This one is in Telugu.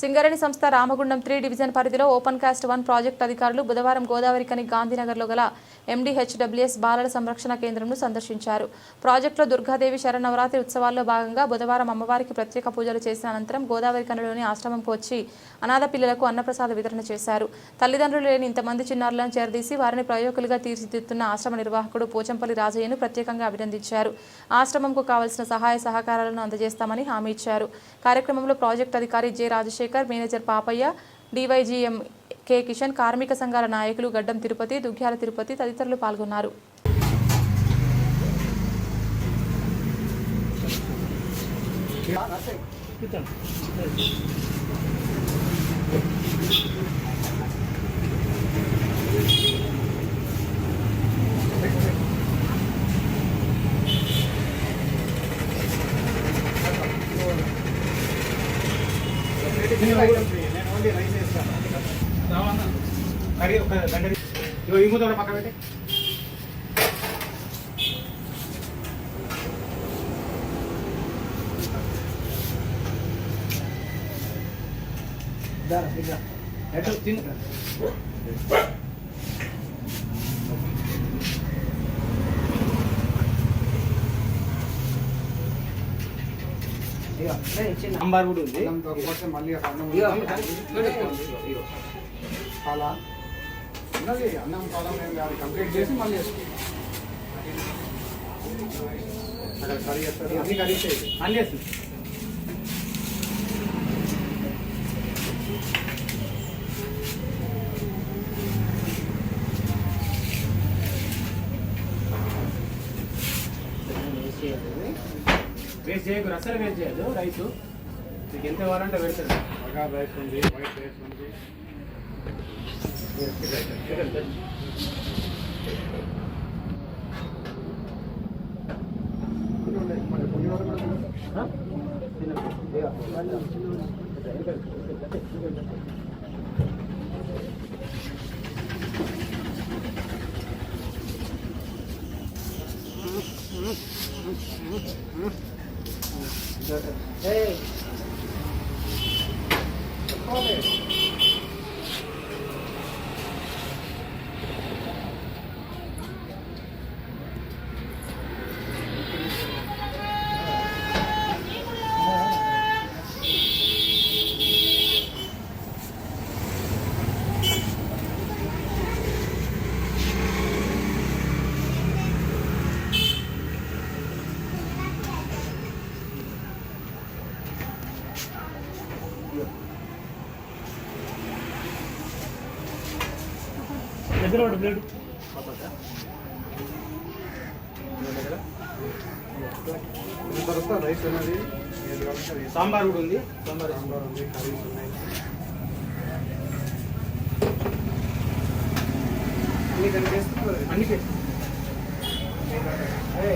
సింగరేణి సంస్థ రామగుండం త్రీ డివిజన్ పరిధిలో ఓపెన్ కాస్ట్ వన్ ప్రాజెక్ట్ అధికారులు బుధవారం గోదావరి కని గాంధీనగర్లో గల ఎండీహెచ్డబ్ల్యూఎస్ బాలల సంరక్షణ కేంద్రంను సందర్శించారు. ప్రాజెక్టులో దుర్గాదేవి శరన్నవరాత్రి ఉత్సవాల్లో భాగంగా బుధవారం అమ్మవారికి ప్రత్యేక పూజలు చేసిన అనంతరం గోదావరి కనులోని ఆశ్రమంకు వచ్చి అనాథ పిల్లలకు అన్నప్రసాద వితరణ చేశారు. తల్లిదండ్రులు లేని ఇంతమంది చిన్నారులను చేరదీసి వారిని ప్రయోగులుగా తీర్చిదిద్దుతున్న ఆశ్రమ నిర్వాహకుడు పోచంపల్లి రాజయ్యను ప్రత్యేకంగా అభినందించారు. ఆశ్రమంకు కావలసిన సహాయ సహకారాలను అందజేస్తామని హామీ ఇచ్చారు. కార్యక్రమంలో ప్రాజెక్టు అధికారి J Rajasekhar manager Papaiah DYGM K Kishan కార్మిక సంఘాల నాయకులు గడ్డం తిరుపతి దుగ్గ్యాల తిరుపతి తదితరులు పాల్గొన్నారు. ఈ మూత కూడా పక్కన పెట్టి ఎటు? తిను సాంబార్ కూడా ఉంది. మళ్ళీ ఆ అన్నం ఉన్నది అన్నం కాలం ఏం కాదు కంప్లీట్ చేసి మళ్ళీ వేసుకో అక్కడ కర్రీ చేస్తారు. అన్ని అన్నీ వేస్తుంది వేస్ట్ చేయకు అసలు వేస్ట్ చేయదు రైస్ మీకు ఎంత కావాలంటే పెడతారు బగార్ రైస్ ఉంది వైట్ రైస్ ఉంది. కొన్ని ఉన్నాయి. దగ్గర ఒకటి వరకు తర్వాత రైస్ ఉన్నది సాంబార్ కూడా ఉంది. సాంబార్ సాంబార్ ఉంది కర్రీస్ ఉన్నాయి అన్ని కలిపి అన్ని అదే